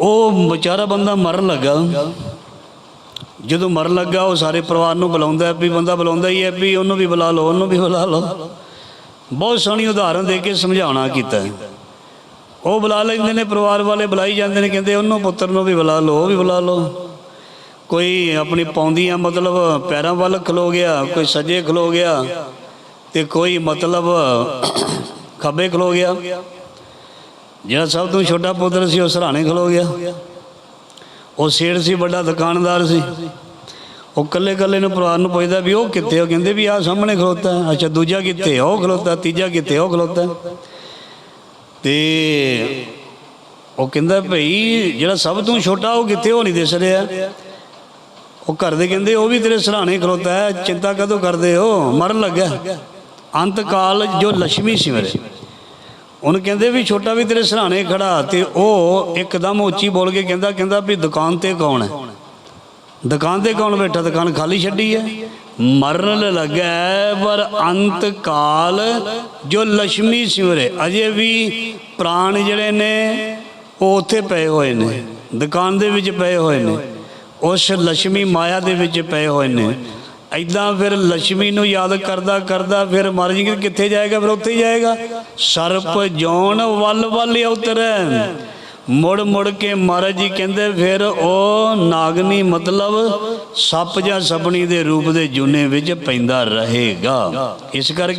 ਉਹ ਵਿਚਾਰਾ ਬੰਦਾ ਮਰਨ ਲੱਗਾ। ਜਦੋਂ ਮਰਨ ਲੱਗਾ, ਉਹ ਸਾਰੇ ਪਰਿਵਾਰ ਨੂੰ ਬੁਲਾਉਂਦਾ, ਵੀ ਬੰਦਾ ਬੁਲਾਉਂਦਾ ਹੀ ਹੈ, ਵੀ ਉਹਨੂੰ ਵੀ ਬੁਲਾ ਲਓ, ਉਹਨੂੰ ਵੀ ਬੁਲਾ ਲਓ। ਬਹੁਤ ਸੋਹਣੀ ਉਦਾਹਰਨ ਦੇ ਕੇ ਸਮਝਾਉਣਾ ਕੀਤਾ। ਉਹ ਬੁਲਾ ਲੈਂਦੇ ਨੇ, ਪਰਿਵਾਰ ਵਾਲੇ ਬੁਲਾਈ ਜਾਂਦੇ ਨੇ, ਕਹਿੰਦੇ ਉਹਨੂੰ ਪੁੱਤਰ ਨੂੰ ਵੀ ਬੁਲਾ ਲਓ, ਉਹ ਵੀ ਬੁਲਾ ਲਓ। ਕੋਈ ਆਪਣੀ ਪੌਂਦੀਆਂ ਮਤਲਬ ਪੈਰਾਂ ਵੱਲ ਖਲੋ ਗਿਆ, ਕੋਈ ਸੱਜੇ ਖਲੋ ਗਿਆ, ਤੇ ਕੋਈ ਮਤਲਬ ਖੱਬੇ ਖਲੋ ਗਿਆ। ਜਿਹੜਾ ਸਭ ਤੋਂ ਛੋਟਾ ਪੁੱਤਰ ਸੀ, ਉਹ ਸਰਾਣੇ ਖਲੋ ਗਿਆ। ਉਹ ਸੇਠ ਸੀ, ਵੱਡਾ ਦੁਕਾਨਦਾਰ ਸੀ। ਉਹ ਕੱਲੇ ਕੱਲੇ ਨੂੰ ਪਰਿਵਾਰ ਨੂੰ ਪੁੱਛਦਾ ਵੀ ਉਹ ਕਿੱਥੇ ਉਹ ਕਹਿੰਦੇ ਵੀ ਆਹ ਸਾਹਮਣੇ ਖਲੋਤਾ ਅੱਛਾ, ਦੂਜਾ ਕਿੱਥੇ ਉਹ ਖਲੋਤਾ, ਤੀਜਾ ਕਿੱਥੇ ਉਹ ਖਲੋਤਾ ਤੇ ਉਹ ਕਹਿੰਦਾ ਭਈ, ਜਿਹੜਾ ਸਭ ਤੋਂ ਛੋਟਾ ਉਹ ਕਿੱਥੇ ਉਹ ਨਹੀਂ ਦਿਸ ਰਿਹਾ। ਉਹ ਘਰ ਦੇ ਕਹਿੰਦੇ, ਉਹ ਵੀ ਤੇਰੇ ਸਰਾਣੇ ਖਲੋਤਾ ਹੈ। ਚਿੰਤਾ ਕਦੋਂ ਕਰਦੇ ਹੋ? ਮਰਨ ਲੱਗਾ ਅੰਤ ਕਾਲ ਜੋ ਲక్ష్ਮੀ ਸਿਮਰੇ ਉਹਨੂੰ ਕਹਿੰਦੇ ਵੀ ਛੋਟਾ ਵੀ ਤੇਰੇ ਸਰਾਣੇ ਖੜਾ ਤੇ ਉਹ ਇੱਕਦਮ ਉੱਚੀ ਬੋਲ ਕੇ ਕਹਿੰਦਾ ਕਹਿੰਦਾ ਵੀ ਦੁਕਾਨ ਤੇ ਕੌਣ ਹੈ? ਦੁਕਾਨ ਤੇ ਕੌਣ ਬੈਠਾ? ਦੁਕਾਨ ਖਾਲੀ ਛੱਡੀ ਹੈ। ਮਰਨ ਲੱਗਾ ਪਰ ਅੰਤ ਕਾਲ ਜੋ ਲక్ష్ਮੀ ਸਿਮਰੇ। ਅਜੇ ਵੀ ਪ੍ਰਾਣ ਜਿਹੜੇ ਨੇ, ਉਹ ਉੱਥੇ ਪਏ ਹੋਏ ਨੇ। ਦੁਕਾਨ ਦੇ ਵਿੱਚ ਪਏ ਹੋਏ ਨੇ। ਉਸ ਲక్ష్ਮੀ ਮਾਇਆ ਦੇ ਵਿੱਚ ਪਏ ਹੋਏ ਨੇ। ਐਦਾਂ ਫਿਰ ਲక్ష్ਮੀ ਨੂੰ ਯਾਦ ਕਰਦਾ ਕਰਦਾ ਫਿਰ ਮਹਾਰਾਜ ਜੀ ਕਿੱਥੇ ਜਾਏਗਾ? ਫਿਰ ਉੱਥੇ ਹੀ ਜਾਏਗਾ। ਸਰਪ ਜੋਨ ਵੱਲ ਵੱਲ ਉਤਰੈ। ਮੁੜ ਮੁੜ ਕੇ ਮਹਾਰਾਜ ਜੀ ਕਹਿੰਦੇ ਫਿਰ ਉਹ ਨਾਗਨੀ ਮਤਲਬ ਸੱਪ ਜਾਂ ਸਪਣੀ ਦੇ ਰੂਪ ਦੇ ਜੂਨੇ ਵਿੱਚ ਪੈਂਦਾ ਰਹੇਗਾ। ਇਸ ਕਰਕੇ